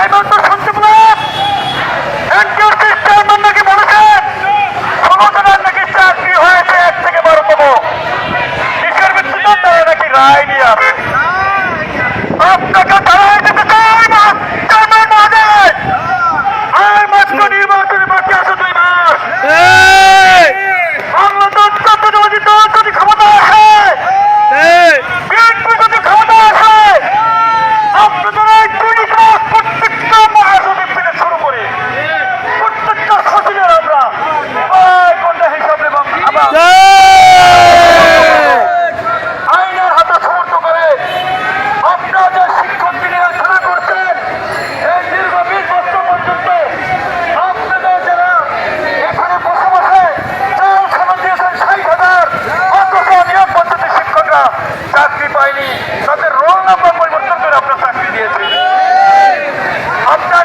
হেমন্ত শুনতে পেলাম একজন চেষ্টার হয়েছে এক থেকে বারোতম কিশোর মৃত্যুদার তারা নাকি রায় নিয়ে যারা চাকরি পায়নি তাদের রোল নাম্বার পরিবর্তন করে আপনার চাকরি দিয়েছে আপনার